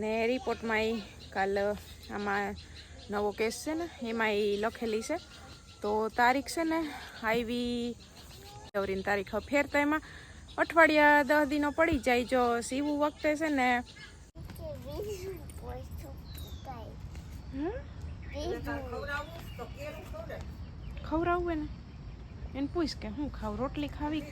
ને રિપોર્ટમાં એ કાલ આમાં નવો કેસ છે ને એમાં એ લખેલી છે. તો તારીખ છે ને આવી ગૌરીની તારીખ ફેરતા એમાં અઠવાડિયા દસ દિનો પડી જાય જો સીવું વખતે છે ને? ખવડાવવું એને? એને પૂછ કે હું ખાવ રોટલી ખાવી?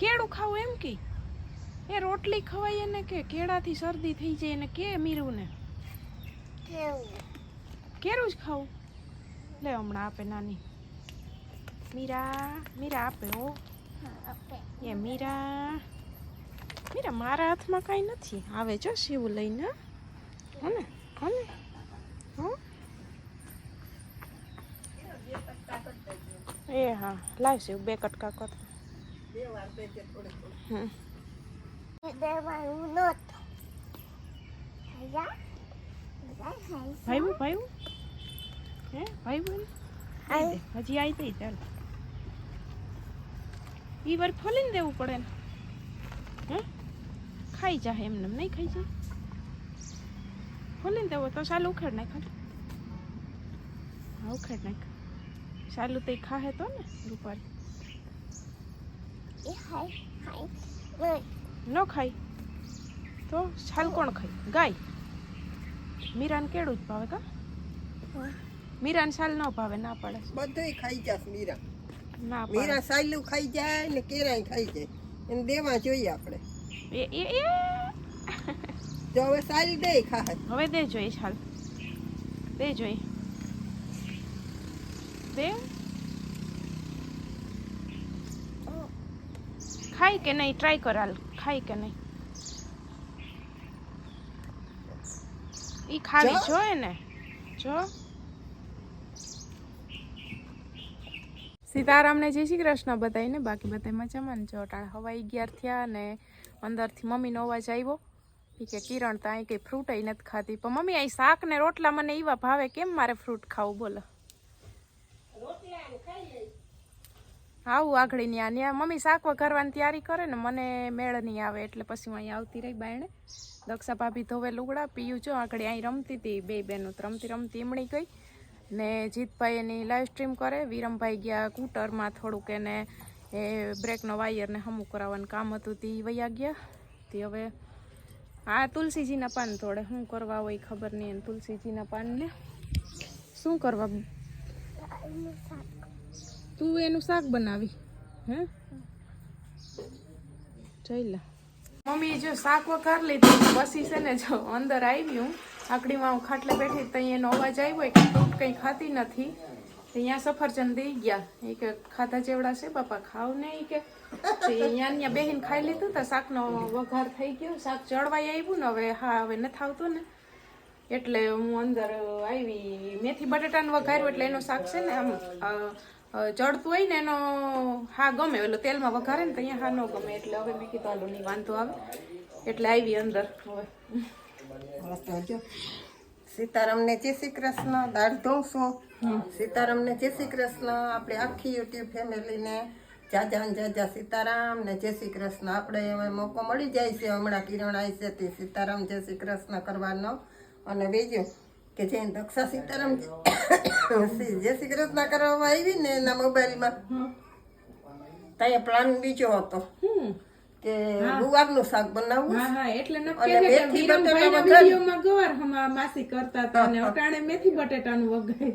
કેળું ખાવું એમ કે? એ રોટલી ખવાય એને કે? કેળાથી શરદી થઈ જાય એને કે મીરું ને કેળું જ ખાવું? લે હમણાં આપે નાની. મીરા મીરા આપે હો. એ મીરા મીરા મારા હાથમાં કાંઈ નથી. આવે જો શિવું લઈને. હને હને, હો. એ હા, લાવ શિવ બે કટકા કર. હમ. ભાઈવું ભાઈવું હે ભાઈવું હજી આવી તઈ ચાલ. ઈ વાર ફોલીને દેવું પડે ને. હે? ખાઈ જાહે એમને એમ નહીં ખાઈ જાય? ફોલીને દેવો તો સાલું ઉખેડ નાખ. હા ઉખાડ નાખ. સાલું તો ખાહે તો ને રૂપારી ન ખાય. તો છાલ કોણ ખાય? ગાય. મીરાને કેળું જ ભાવે કા? મીરાને છાલ ન ભાવે ના પડે. બધુંય ખાઈ જાય મીરા. ના મીરા સાયલું ખાઈ જાય ને કેરાય ખાઈ જાય. એને દેવા જોઈએ આપણે. એ એ જો હવે સાયલ દે ખાય હવે દે જોઈએ છાલ. દે જોઈ દે. ખાય કે નહીં? ટ્રાય કરાલ ખાય કે નહીં? ઈ ખાવી જો. જોઈએ ને? જો સીતારામને જય શ્રી કૃષ્ણ બતાવીને બાકી બધા મજામાં જો અટાણે હવાઈ ગયા થયા ને અંદરથી મમ્મીનો અવાજ આવ્યો. ઈ કે કિરણ તો અહીં કંઈ ફ્રૂટ નથી ખાતી પણ મમ્મી અહીં શાક ને રોટલા મને એવા ભાવે. કેમ મારે ફ્રૂટ ખાવું બોલો? આવું આગળ ત્યાં ત્યાં મમ્મી શાક કરવાની તૈયારી કરે ને, મને મેળ નહીં આવે એટલે પછી હું અહીં આવતી રહી બાયણે. દક્ષા ભાભી ધોવે લુગડા પીયું જો આગળ અહીં રમતી હતી, બે બેનું રમતી રમતી એમણી ગઈ. ને જીતભાઈ એની લાઈવ સ્ટ્રીમ કરે, વિરમભાઈ ગયા કૂટરમાં થોડુંક એને એ બ્રેકનો વાયરને હમું કરાવવાનું કામ હતું, તે વયા ગયા. તે હવે આ તુલસીજીના પાન થોડે શું કરવા હોય ખબર નહીં તુલસીજીના પાનને શું કરવા? તું એનું શાક બનાવી, હે? જઈ લે. મમ્મી જો શાક વઘાર લીધું બસી છે ને જો અંદર આવ્યું આકડીમાં હું ખાટલે બેઠી ત્યાં એનો અવાજ આવ્યો કે ફ્રૂટ કંઈ ખાતી નથી. અહીંયા સફરજન દઈ ગયા. એ કે ખાધા જેવડા છે બાપા, ખાવ ને એ કે. અહીંયા અહીંયા બેહીને ખાઈ લીધું, તો શાકનો વઘાર થઈ ગયો. શાક ચડવાઈ આવ્યું ને હવે, હા, હવે નથી આવતું ને. એટલે હું અંદર આવી મેથી બટાટાનું વઘાર્યું, એટલે એનું શાક છે ને આમ ચડતું હોય ને એનો હા ગમે એટલે તેલમાં વઘારે ને તો અહીંયા હા ન ગમે એટલે હવે મેં કીધું આલુ નહીં વાંધો આવે. એટલે આવી અંદર હવે. સીતારામને જય શ્રી કૃષ્ણ દાળ ધોઉં છું. સીતારામને જય શ્રી કૃષ્ણ આપણે આખી યુટ્યુબ ફેમિલીને. જાજા જાજા સીતારામ ને જય શ્રી કૃષ્ણ. આપણે હવે મોકો મળી જાય છે હમણાં કિરણ આવી છે તે સીતારામ જય શ્રી કૃષ્ણ કરવાનો. અને બીજું કે જે દક્ષા સીતારામ જય સિગરેટ ના કરવામાં આવી ને એના મોબાઈલમાં ત્યાં પ્લાન બીજો હતો કે ગુવારનું શાક બનાવવું હા હા એટલે ન અને મેથી બટાટા વઘાર. વિડીયોમાં ગવાર હમા માસી કરતા હતા અને અટાણે મેથી બટેટાનું વઘાર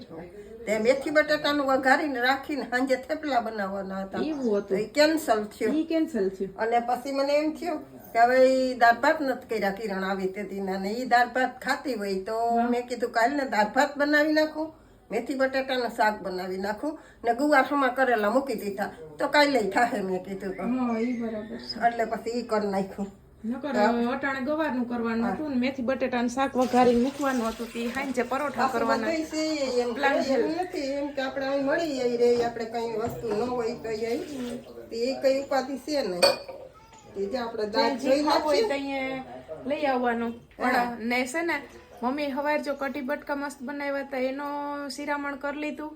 તે મેથી બટાટાનું વઘારીને રાખીને સાંજે થેપલા બનાવવાના હતા એવું હતું એ કેન્સલ થયું કેન્સલ થયું અને પછી મને એમ થયું કે હવે એ દાળ ભાત નથી કર્યા કિરણ આવી તેથી ને એ દાળ ભાત ખાતી હોય તો મેં કીધું કાલે દાળ ભાત બનાવી નાખું મેથી બટાટાનું શાક બનાવી નાખું ને ગુવારમાં કરેલા મૂકી દીધા. તો કાલે થાહે મેં કીધું એટલે પછી ઈ કરી નાખ્યું. નકર અટાણે ગવારનું કરવાનું હતું ને મેથી બટેટાનું શાક વઘારીને મૂકવાનું હતું તે હાંજે પરોઠા કરવાના. બધુંય છે એમ કઈ નથી. એમ કે આપણે અહીં મળી જાય રે આપણે કઈ વસ્તુ ન હોય તો એ કઈ ઉપાધિ છે ને એ જે આપણે દાળ જોઈ નાખીએ. અહીંયા લઈ આવવાનું. પણ ને છે ને મમ્મી હવાર જો કટી બટકા મસ્ત બનાવ્યા હતા એનો શિરામણ કરી લીધું.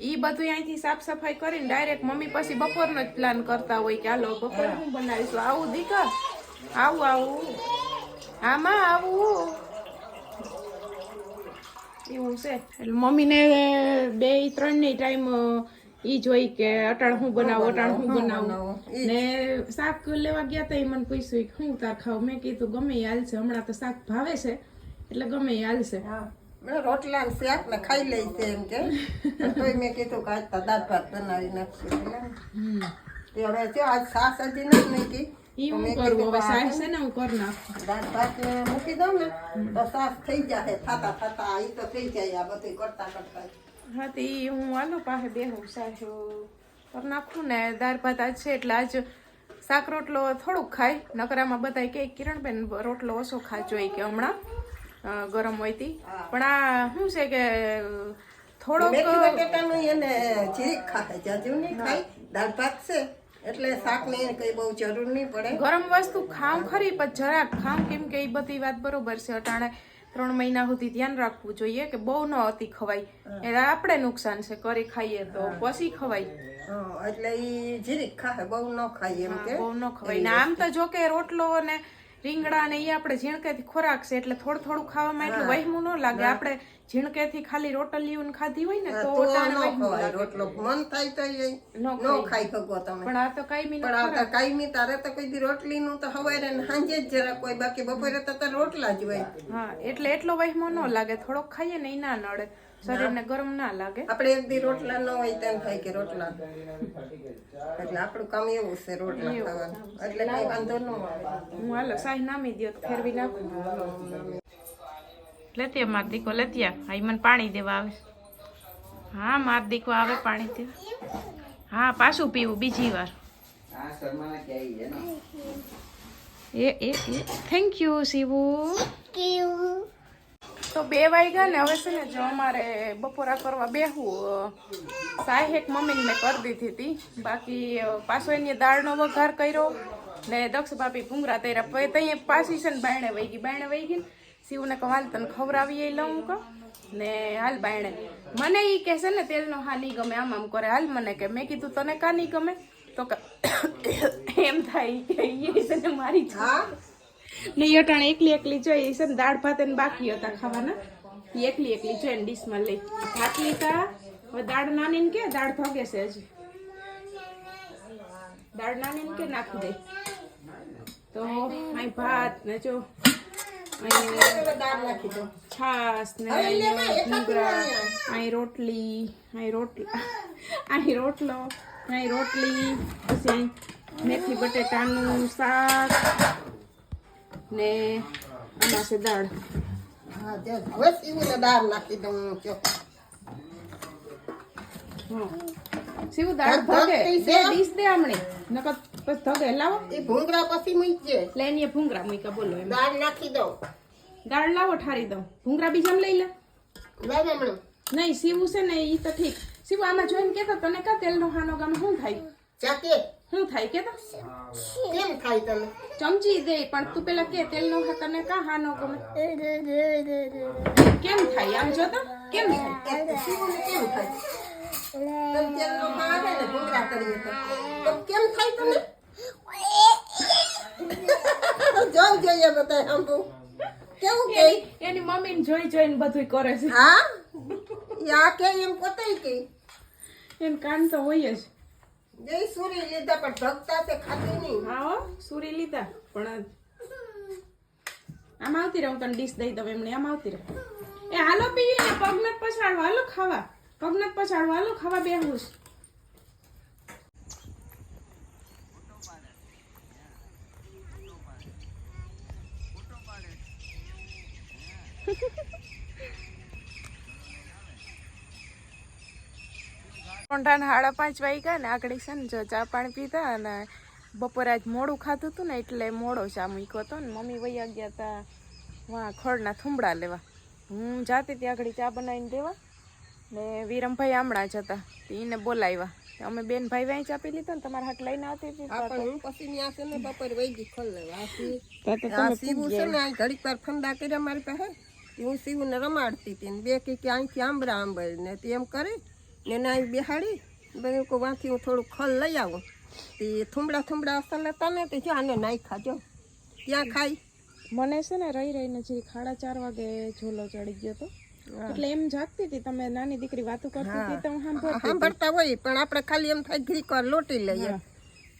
એ બધું અહીંથી સાફ સફાઈ કરીને ડાયરેક્ટ મમ્મી પછી બપોરનો જ પ્લાન કરતા હોય કે હાલો બપોર હું બનાવીશું? આવું દીકા આવું આવું. આમાં આવું. એવું છે. એટલે મમ્મીને બે ત્રણની ટાઈમ ઈ જોઈ કે અટાણ હું બનાવું અટાણ હું બનાવું. ને શાક લેવા ગયા તા એ મને પૂછ્યું કે હું તાર ખાવ? મેં કીધું ગમે એ હાલશે હમણાં તો શાક ભાવે છે. એટલે ગમે એ હાલશે. હા. રોટલા ને શાક ને ખાઈ લઈ છે એમ કે. તોય મેં કીધું કે આજ તો દાળ ભાત બનાવી નાખશું એટલે હવે જો આજ સાસ હજી નથી મૂકી હું કરું? હવે શાક છે ને હું કરી નાખું. દાળ ભાત ને મૂકી દઉં ને તો સાસ થઈ જશે થાતા થાતા એ તો થઈ જાય આ બધું કરતા કરતા. હા તે હું આલો પાસે બેહું સાચું કરી નાખું ને દાળ ભાત આજ છે એટલે આજ શાક રોટલો થોડુંક ખાય. નકરામાં બધાય કે કિરણબેન રોટલો ઓછો ખાજો કે હમણાં. ગરમ હોય તી પણ આ શું છે કે થોડોક એને જીરીક ખાય જાજુ નહીં ખાય દાળ ભાત છે એટલે શાક ને કઈ બહુ જરૂર નહીં પડે. ગરમ વસ્તુ ખાઉં ખરી પણ જરાક ખાઉં કેમ કે એ બધી વાત બરોબર છે. અટાણે ત્રણ મહિના સુધી ધ્યાન રાખવું જોઈએ કે બહુ ન અતિ ખવાય. એટલે આપણે નુકસાન છે કરી ખાઈએ તો પછી ખવાય. એટલે ઈ જીરીક ખાય બહુ ન ખાય એમ કે. બહુ ન ખવાય. ને આમ તો જો કે રોટલો ને રીંગણા ને એ આપણે ઝીણકેથી ખોરાક છે એટલે થોડું થોડું ખાવામાં એટલું વહેમું ન લાગે. આપણે ઝીણકેથી ખાલી રોટલી ને ખાધી હોય ને તો. રોટલો મન થાય તો એ ન ખાઈ. શકો તમે. પણ આ તો કાયમી પણ આ તો કાયમી તારે તો કોઈ દી રોટલી નું તો હવારે ને સાંજે જ જરા કોઈ બાકી બપોરે તો રોટલા જ હોય. હા એટલે એટલો વહેમો ન લાગે. થોડોક ખાઈએ ને એ ના નડે. શરીરને ગરમ ના લાગે. આપણે એક દી રોટલા ન હોય તેમ થાય કે રોટલા. એટલે આપણું કામ એવું છે રોટલા ખાવાનું. એટલે કઈ વાંધો ન આવે. હું હાલો સાહી નામી દ્યો તો ફેરવી નાખું. લેતી માર દીકો લેતી હા મને પાણી દેવા આવે. હા માર દીકો આવે પાણી દેવા. હા પાછું પીવું બીજી વાર. એ એ એ થેન્ક યુ શિવુ તો બે વાગ્યા ને હવે છે ને જો અમારે બપોરા કરવા બેહું સાહેક મમ્મીને મેં કરી દીધી હતી. બાકી પાછો એની દાળનો વઘાર કર્યો ને દક્ષ બાપી ભૂંગરા તૈયાર પછી ત્યાં પાછી છે ને બાયણે વહી ગઈ. બાયણે વહી ગઈ શિવને કહો, હાલ તને ખવડાવીએ લઉં કહો ને હાલ બાયણે, મને એ કહે છે ને તેલનો હા નહીં ગમે, આમ આમ કરે. હાલ મને કે, મેં કીધું, તને કા નહીં ગમે? તો એમ થાય કે એ છે ને મારી હા? ને અટાણે એકલી એકલી જોઈ છે ને દાળ ભાત એને બાકી હતા ખાવાના. એકલી એકલી જોઈ ડીશમાં લઈ. ભાત લીધા હવે દાળ નાની ને કે દાળ ભાગે છે હજી. દાળ નાની ને કે નાખી દે. તો અહીં ભાત ને જો છાસ ને અહીં અહીં રોટલી અહીં રોટલા અહીં રોટલો અહીં રોટલી પછી મેથી બટેટાનું શાક ને આમાં છે દાળ. હવે સીવીને દાળ નાખી દઉં જો શિવ દાળ ભાત બે છે? ડીશ દે હમણે નકર પછી ધગે લાવો. એ ભૂંગળા પછી મૂકજે. એટલે એની મૂક્યા બોલો એમ. દાળ નાખી દઉં. દાળ લાવો ઠારી દઉં. ભૂંગળા બીજામાં લઈ લે. હમણાં. નહીં શિવું છે ને એ તો ઠીક. શિવ આમાં જોઈને કેતો તને કા તેલનો હાનો ગામ શું થાય? ચાકે શું થાય કેતો કેમ થાય તમે ચમચી દે પણ તું પેલા કે તેલનો હા તને કા હાનો ગમે? કેમ થાય? આમ જો તો કેમ થાય? કેમ થાય? તમે તેલનો માં આવે ને ભૂંગરા કરીએ તો. તો કેમ થાય તમે જોવું જોઈએ બધા સાંભળું. કેવું કે? એની મમ્મીને જોઈ જોઈને બધું કરે છે. હા? યા આ કે એમ પોતે કે. એમ કાન તો હોય જ. જય સુરી લીધા, પણ ઢગતા તે ખાતી નહીં. હા હો લીધા, પણ આમ આવતી રહું, તને ડીશ દઈ દઉં એમણે, આમ આવતી રહે. એ હાલો પીએ પગનત પછાડવા, હાલો ખાવા. પગનત પછાડવા, હાલો ખાવા બેહવું છે મોઢાને સાડા પાંચ વાગ્યા ને આગળ છે ને જો ચા પાણી પીધા અને બપોરે આજ મોડું ખાધું હતું ને એટલે મોડો ચા મૂક્યો હતો ને મમ્મી વૈયા ગયા હતા વાં ખડના થુંબડા લેવા. હું જાતી ત્યાં આગળ ચા બનાવીને દેવા ને વિરમભાઈ હમણાં જ હતા એને બોલાવ્યા. અમે બેન ભાઈ વાંચ ચા પી લીધો ને તમારા હાથ લઈને આવતી હતી પછી ત્યાં છે ને બપોર વહી ગઈ ખોલ લેવા. સીવું છે ને આ ઘડીક વાર ફંદા કર્યા મારી પાસે. હું સીવું ને રમાડતી હતી ને બે કે કે અહીંથી આંબરા આંબળ ને તે એમ કરી ને અહીં બેહાડી બધું કહું વાંથી હું થોડું ખલ લઈ આવું. તે થુંબડા થુંબડા અસલ હતા ને તે જો આને નાખ્યા ખાજો. ત્યાં ખાઈ? મને છે ને રહી રહીને જે ખાડા ચાર વાગે ઝોલો ચડી ગયો તો. એટલે એમ જાગતી હતી તમે નાની દીકરી વાતો કરતી હતી તો હું સાંભળતા હોય પણ આપણે ખાલી એમ થાય ઘડીક લોટી લઈએ.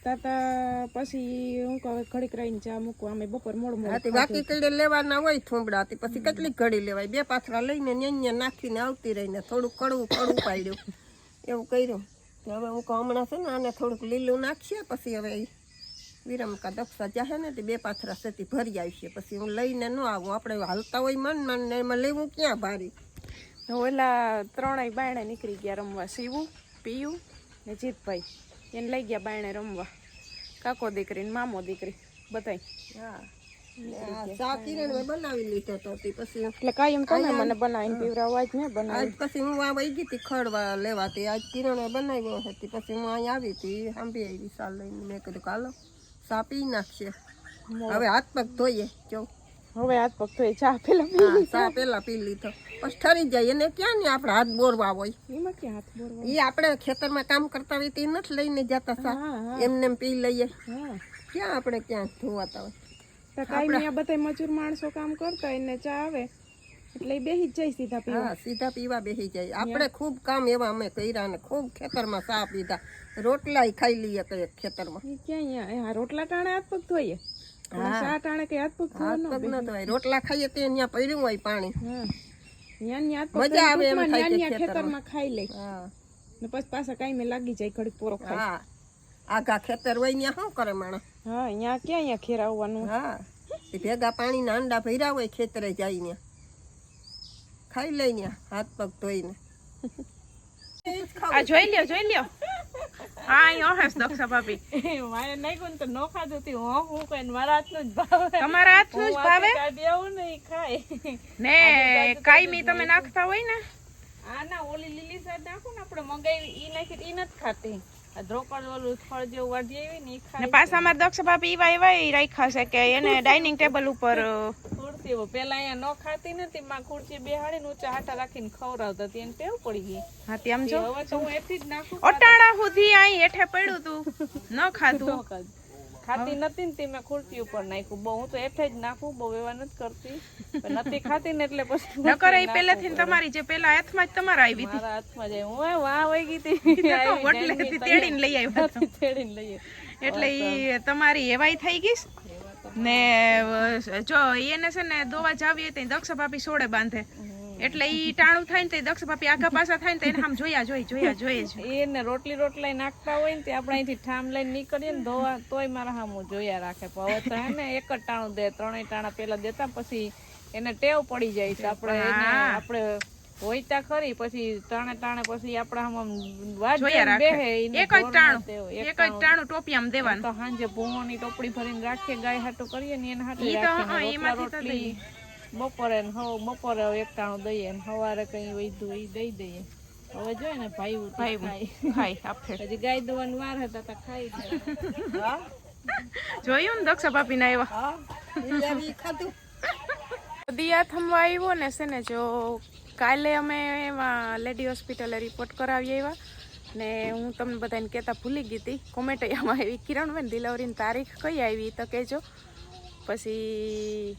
તાતા પછી હું કહું ઘડીક રહીને ચા મૂકવા અમે બપોર મોડું મોડું બાકી કડે લેવાના હોય હતી પછી કેટલી ઘડી લેવાય. બે પાથરા લઈને ન્યા નાખીને આવતી રહીને થોડુંક કડવું કડવું પાડ્યું. એવું કર્યું. હવે હું કહું હમણાં છે ને આને થોડુંક લીલું નાખીએ પછી હવે વિરમકા દક્ષા જાહે ને તે બે પાથરા સેતી ભરી આવશે. પછી હું લઈને ન આવું. આપણે હાલતા હોય મન મન ને એમાં લેવું ક્યાં ભારી? ઓલા ત્રણેય બાયણે નીકળી ગયા રમવા. શિવું પિયું ને જીતભાઈ. એને લઈ ગયા બાયણે રમવા. કાકો દીકરી ને મામો દીકરી બધા હવે હાથ પગ ધોઈએ જો. હવે હાથ પગ તો ચા પેલા હા ચા પેલા પી લીધો. પછી ઠરી જાય. એને ક્યાં ને આપણે હાથ બોરવા હોય? એમાં ક્યાં હાથ બોરવા એ આપણે ખેતરમાં કામ કરતા હોય તે નથી લઈને જતા સા. એમને પી લઈએ. ક્યાં આપણે ક્યાં ધોવાતા હોય? કાંઈ નહીં બધા મજૂર માણસો કામ કરતા એને ચા આવે. એટલે બેહી જાય સીધા પીવા. હા સીધા પીવા બેસી જાય. આપણે ખૂબ કામ એવા અમે કર્યા ને ખૂબ ખેતરમાં સા પીધા રોટલાય ખાઈ લઈએ કઈ ખેતરમાં. ક્યાં રોટલા ટાણે હાથ પગ ધોઈએ? ન રોટલા ખાઈએ તે ત્યાં પડ્યું હોય પાણી. હા. ન્યા ન્યા મજા આવે એમ થાય કે ન્યા ન્યા ખેતરમાં. ખાઈ લે. ને પછી પાછા કાંઈ લાગી જાય ઘડીક પોરો ખાય હા. આઘા ખેતર હોય ત્યાં શું કરે માણસ? હા અહીંયા ક્યાં અહીંયા ખેરાવવાનું હા. ભેગા પાણીના અંડા ભર્યા હોય ખેતરે જાય ત્યાં ખાઈ લઈ ત્યાં હાથ પગ ધોઈને. આ જોઈ લ્યો જોઈ લ્યો. હા અહીં ઓહેસ દક્ષા ભાભી. મારે નહીં તો નો ખાધું તું. હું હું કઈ મારા હાથનું જ ભાવે. તમારા હાથનું જ ભાવે? કાઢી આવું ને ખાય. ને કાયમી તમે નાખતા હોય ને? આ ના ઓલી લીલી સાદ નાખું ને આપણે મંગાવી ઈ નાખી ઈ નથી ખાતી. આ ઓલું ફળ જેવું વાઢી આવી ને પાછા અમારા દક્ષા ભાભી એવા એવા રાખ્યા છે કે એને ડાઇનિંગ ટેબલ ઉપર ખુરશી પેલા અહીંયા ન ખાતી નથી માં ખુરશી બેહાડીને ઊંચા હાટા રાખીને ખવડાવતા હતી એને ટેવ પડી ગઈ. હા તેમ જો. હવે તો હું એથી જ નાખું અટાણા સુધી અહીં હેઠે પડ્યું તું. ન ખાધું. ખાતી નથી ને તે મેં ખુરશી ઉપર નાખ્યું. બહુ હું તો એઠે જ નાખું બહુ એવા નથી કરતી. નથી ખાતી ને એટલે પછી નકર એ પહેલેથી તમારી જે પેલા હાથમાં જ તમારા આવી હતી. મારા હાથમાં જાય હું વાહ વહી ગઈ હતી એટલે તેડીને લઈ આવ્યા તેડીને લઈ એટલે ઈ તમારી એવાય થઈ ગઈશ ને જો એને છે ને દોવા જાવી હોય તો દક્ષ ભાભી સોડે બાંધે. એટલે ઈ ટાણું થાય ને તે દક્ષ ભાભી આગા પાછા થાય ને એને આમ જોયા જોઈ જોયા જોઈએ જ. એને રોટલી રોટલા નાખતા હોય ને તે આપણે અહીંથી ઠામ લઈને નીકળીએ ને ધોવા તોય મારા હામું જોયા રાખે. પણ હવે તો હે ને એક જ ટાણું દે ત્રણેય ટાણા પેલા દેતા પછી એને ટેવ પડી જાય છે. આપણે એને આપણે હોઈતા ખરી પછી ટાણે ટાણે પછી આપણા આમ બેહે એક જ ટાણું ટેવ. એક જ ટાણું ટોપિયામાં દેવાનું તો સાંજે ભૂવાની ટોપડી ભરીને રાખીએ ગાય હાટો કરીએ ને એને હાટો રાખીએ એમાંથી બપોરે ને હવ બપોરે એક ટાણું દઈએ ને સવારે કઈ વૈધું એ દઈ દઈએ. હવે જોઈએ ને ભાઈ ભાઈ ભાઈ આપે હજી ગાય દવાનું વાર હતા તો ખાઈ જોયું ને દક્ષા ભાભી ના આવ્યા હા ખાધું? દિયા થમવા આવ્યો ને છે ને જો કાલે અમે એમાં લેડી હોસ્પિટલે રિપોર્ટ કરાવી આવ્યા ને હું તમને બધાને કહેતા ભૂલી ગઈ હતી. કોમેન્ટ આમાં આવી. કિરણબેન ડિલિવરીની તારીખ કઈ આવી તો કહેજો. પછી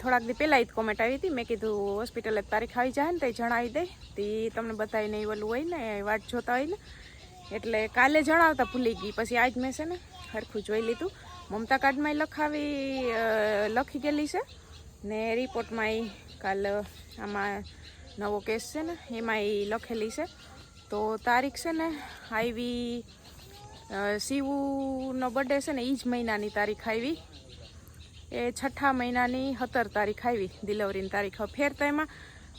થોડાક દી પહેલાં જ કોમેન્ટ આવી હતી. મેં કીધું હોસ્પિટલે તારીખ આવી જાય ને તો જણાવી દે. તે તમને એ ઓલું હોય ને વાટ જોતા હોય ને. એટલે કાલે જણાવતા ભૂલી ગઈ. પછી આજ મેં છે ને સરખું જોઈ લીધું. મમતા કાર્ડમાં લખાવી લખી ગયેલી છે. ને રિપોર્ટમાં કાલ આમાં નવો કેસ છે ને, એમાં એ લખેલી છે. તો તારીખ છે ને, આવી શિવુનો બર્થડે છે ને એ જ મહિનાની તારીખ આવી. એ છઠ્ઠા મહિનાની સત્તર તારીખ આવી ડિલિવરીની તારીખ. ફેર તો એમાં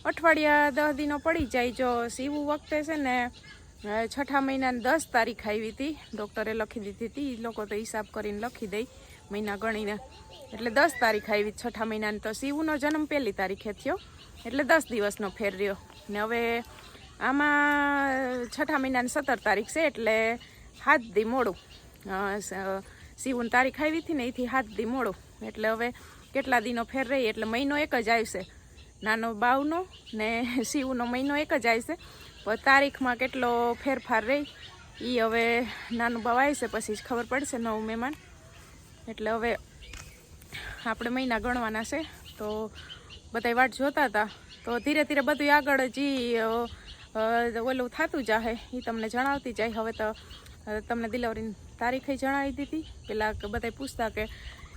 અઠવાડિયા દસ દિનો પડી જાય. જો શિવું વખતે છે ને છઠ્ઠા મહિનાની દસ તારીખ આવી હતી ડૉક્ટરે લખી દીધી હતી એ લોકો તો હિસાબ કરીને લખી દઈ, મહિના ગણીને. એટલે દસ તારીખ આવી છઠ્ઠા મહિનાની તો શિવનો જન્મ પહેલી તારીખે થયો. એટલે દસ દિવસનો ફેર રહ્યો. ને હવે આમાં છઠ્ઠા મહિનાની સત્તર તારીખ છે એટલે હાથ દી મોડું. શિવની તારીખ આવી હતી ને એથી હાથ દી મોડું. એટલે હવે કેટલા દિનો ફેર રહી? એટલે મહિનો એક જ આવશે. નાનો બાવનો ને શિવનો મહિનો એક જ આવશે. તારીખમાં કેટલો ફેરફાર રહી? એ હવે નાનું બાવ આવશે, પછી જ ખબર પડશે નવું મહેમાન. એટલે હવે આપણે મહિના ગણવાના છે તો બધા વાટ જોતા હતા. તો ધીરે ધીરે બધું આગળ જી ઓલું થતું જાહે એ તમને જણાવતી જાય. હવે તો તમને ડિલિવરીની તારીખે જણાવી દીધી. પેલા બધા પૂછતા કે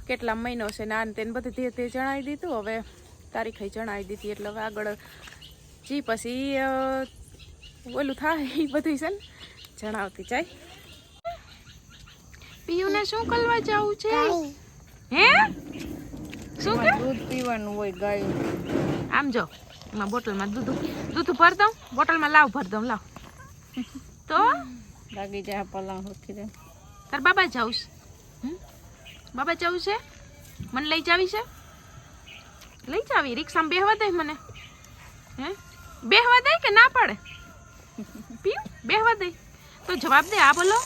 કેટલા મહિનો છે ને આ ને તેને બધું ધીરે ધીરે જણાવી દીધું. હવે તારીખે જણાવી દીધી એટલે હવે આગળ જી પછી ઓલું થાય એ બધું છે ને જણાવતી જાય. પિયુને શું કરવા જવું છે? હે? શું કે? દૂધ પીવાનું હોય ગાય. આમ જો એમાં બોટલમાં દૂધ દૂધ ભર દઉં બોટલમાં લાવ ભર દઉં લાવ. તો? લાગી જાય પલાવ હોતી રે તાર બાબા જાઉં છે? બાબા જવું છે? મને લઈ જાવી છે? લઈ જાવી? રિક્ષામાં બેહવા દે મને. હે? બેહવા દે કે ના પાડે? પીયું બેહવા દે. તો જવાબ દે. આ બોલો.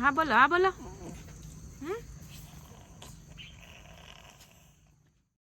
હા બોલો હા બોલો. હમ